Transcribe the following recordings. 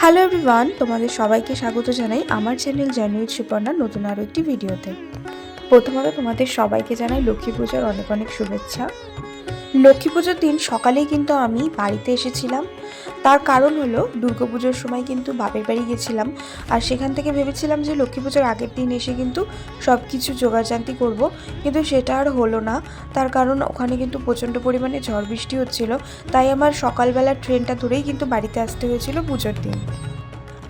Hello everyone, তোমাদের সবাইকে স্বাগত জানাই আমার চ্যানেল জানুইট সুপর্ণার নতুন আরও একটি ভিডিওতে। প্রথমত তোমাদের সবাইকে জানাই লক্ষ্মী পূজার অনেক অনেক শুভেচ্ছা। লক্ষ্মী পুজোর দিন সকালেই কিন্তু আমি বাড়িতে এসেছিলাম। তার কারণ হলো দুর্গাপুজোর সময় কিন্তু বাপের বাড়ি গেছিলাম। আর সেখান থেকে ভেবেছিলাম যে লক্ষ্মী পুজোর আগের দিন এসে কিন্তু সব কিছু জোগাড়জান্তি করব। কিন্তু সেটা আর হলো না। তার কারণ ওখানে কিন্তু প্রচণ্ড পরিমাণে ঝড় বৃষ্টি হচ্ছিল। তাই আমার সকালবেলা ট্রেনটা ধরেই কিন্তু বাড়িতে আসতে হয়েছিল পুজোর দিন।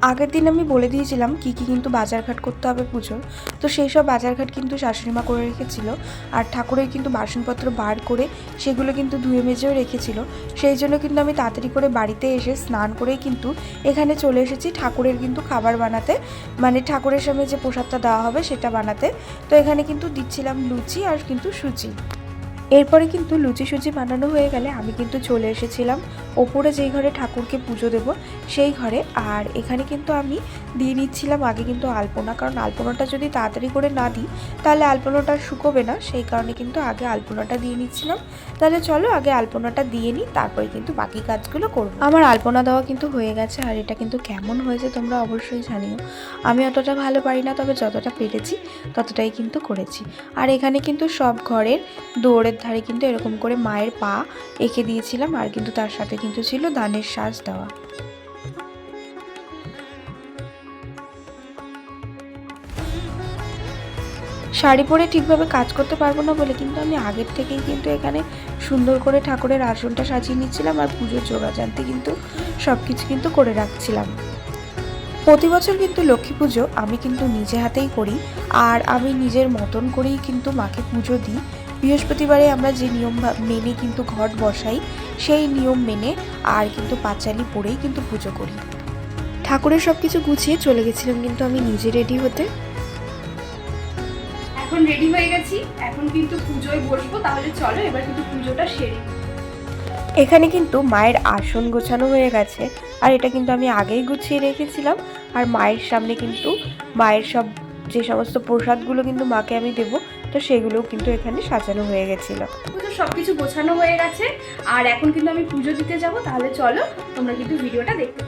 আগের দিন আমি বলে দিয়েছিলাম কি কি কিন্তু বাজারঘাট করতে হবে পুজোর। তো সেই সব বাজারঘাট কিন্তু শাশুড়িমা করে রেখেছিল। আর ঠাকুরের কিন্তু বাসনপত্র বার করে সেগুলো কিন্তু ধুয়ে মেজেও রেখেছিল। সেই জন্য কিন্তু আমি তাড়াতাড়ি করে বাড়িতে এসে স্নান করেই কিন্তু এখানে চলে এসেছি ঠাকুরের কিন্তু খাবার বানাতে। মানে ঠাকুরের সামনে যে প্রসাদটা দেওয়া হবে সেটা বানাতে। তো এখানে কিন্তু দিচ্ছিলাম লুচি আর কিন্তু সুজি। এরপরে কিন্তু লুচি সুজি বানানো হয়ে গেলে আমি কিন্তু চলে এসেছিলাম। ওপরে যেই ঘরে ঠাকুরকে পুজো দেব, সেই ঘরে। আর এখানে কিন্তু আমি দিয়ে নিচ্ছিলাম আগে কিন্তু আলপনা, কারণ আলপনাটা যদি তাড়াতাড়ি করে না দিই, তাহলে আলপনাটা শুকোবে না। সেই কারণে কিন্তু আগে আলপনাটা দিয়ে নিচ্ছিলাম। তাহলে চলো আগে আলপনাটা দিয়ে নিই, তারপরে কিন্তু বাকি কাজগুলো করব। আমার আলপনা দেওয়া কিন্তু হয়ে গেছে, আর এটা কিন্তু কেমন হয়েছে তোমরা অবশ্যই জানিও। আমি অতটা ভালো পারি না, তবে যতটা পেরেছি ততটাই কিন্তু করেছি। আর এখানে কিন্তু সব ঘরের দৌড়ের ধারে কিন্তু এরকম করে মায়ের পা এঁকে দিয়েছিলাম আর কিন্তু তার সাথে কিন্তু ছিল দানের শ্বাস দেওয়া। শাড়ি পরে ঠিকভাবে কাজ করতে পারব না বলে কিন্তু আমি আগের থেকেই কিন্তু এখানে সুন্দর করে ঠাকুরের আসনটা সাজিয়ে নিচ্ছিলাম আর পুজোর জোগাড়জান্তি কিন্তু সব কিছু কিন্তু করে রাখছিলাম। প্রতি বছর কিন্তু লক্ষ্মী পুজো আমি কিন্তু নিজে হাতেই করি আর আমি নিজের মতন করেই কিন্তু মাকে পুজো দিই। বৃহস্পতিবারে আমরা যে নিয়ম মেনে কিন্তু ঘট বসাই সেই নিয়ম মেনে আর কিন্তু পাঁচালি পরেই কিন্তু পুজো করি। ঠাকুরের সব কিছু গুছিয়ে চলে গেছিলাম কিন্তু আমি নিজে রেডি হতে। এখন রেডি হয়ে গেছি এখন কিন্তু পুজোয় বসবো তাহলে চলো এবার কিন্তু পুজোটা সেরে এখানে কিন্তু মায়ের আসন গোছানো হয়ে গেছে আর এটা কিন্তু আমি আগেই গুছিয়ে রেখেছিলাম আর মায়ের সামনে কিন্তু মায়ের সব যে সমস্ত প্রসাদগুলো কিন্তু মাকে আমি দেবো তো সেগুলোও কিন্তু এখানে সাজানো হয়ে গেছিল। সব কিছু গোছানো হয়ে গেছে, আর এখন কিন্তু আমি পুজো দিতে যাব, তাহলে চলো তোমরা কিন্তু ভিডিওটা দেখতে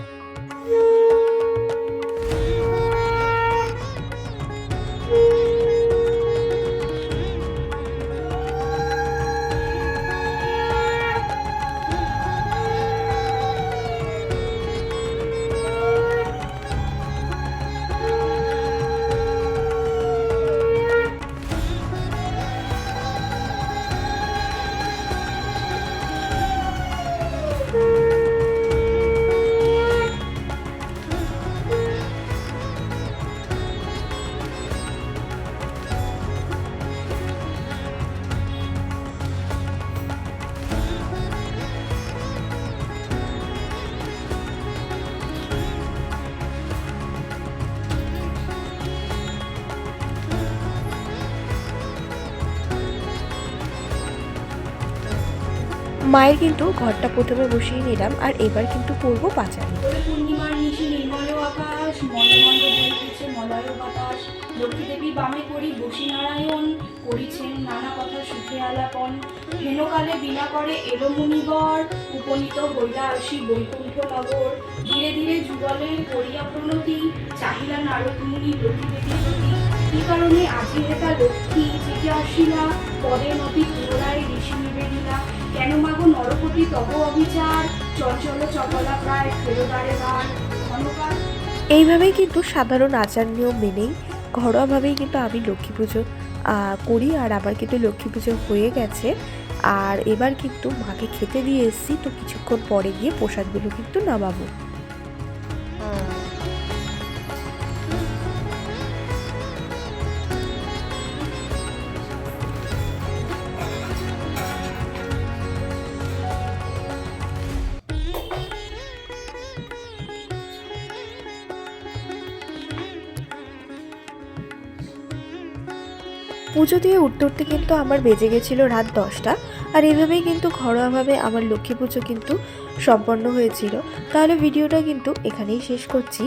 মায়ের কিন্তু ঘরটা প্রথমে বসিয়ে নিলাম আর এবার কিন্তু পরবো পাঁচালি। পূর্ণিমার নিশি নির্মল আকাশ মলমন্দ বলিতেছে মলয় লক্ষ্মী দেবী বামে করি বসি নারায়ণ করিছেন নানা কথা সুখে আলাপন। হেনকালে বিনা করে এলো মুনিবর, উপনীত হইলা আসি বৈকুণ্ঠ নগর। ধীরে ধীরে যুগলের করিয়া প্রণতি, চাহিলা নারদ মুনি লক্ষ্মী দেবী কি কারণে আজি হেতা লক্ষ্মী চিঠি আসিলা পদে নদী নরপতি তব অবিচার চঞ্চল চপলা প্রায় ফেরোদারে বার এইভাবেই কিন্তু সাধারণ আচার নিয়ম মেনেই ঘরোয়াভাবেই কিন্তু আমি লক্ষ্মী পুজো করি আর আমার কিন্তু লক্ষ্মী পুজো হয়ে গেছে। আর এবার কিন্তু মাকে খেতে দিয়ে এসেছি তো কিছুক্ষণ পরে গিয়ে প্রসাদগুলো কিন্তু নামাবো। পুজো দিয়ে উঠতে উঠতে কিন্তু আমার বেজে গেছিল রাত দশটা, আর এভাবেই কিন্তু ঘরোয়াভাবে আমার লক্ষ্মী পুজো কিন্তু সম্পন্ন হয়েছিল। তাহলে ভিডিওটা কিন্তু এখানেই শেষ করছি।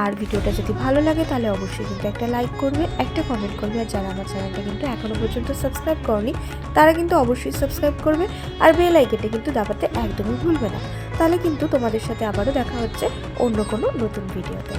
আর ভিডিওটা যদি ভালো লাগে তাহলে অবশ্যই কিন্তু একটা লাইক করবে, একটা কমেন্ট করবে, আর যারা আমার চ্যানেলটা কিন্তু এখনও পর্যন্ত সাবস্ক্রাইব করনি, তারা কিন্তু অবশ্যই সাবস্ক্রাইব করবে, আর বেল আইকনটা কিন্তু দাবাতে একদমই ভুলবে না। তাহলে কিন্তু তোমাদের সাথে আবারও দেখা হচ্ছে অন্য কোনো নতুন ভিডিওতে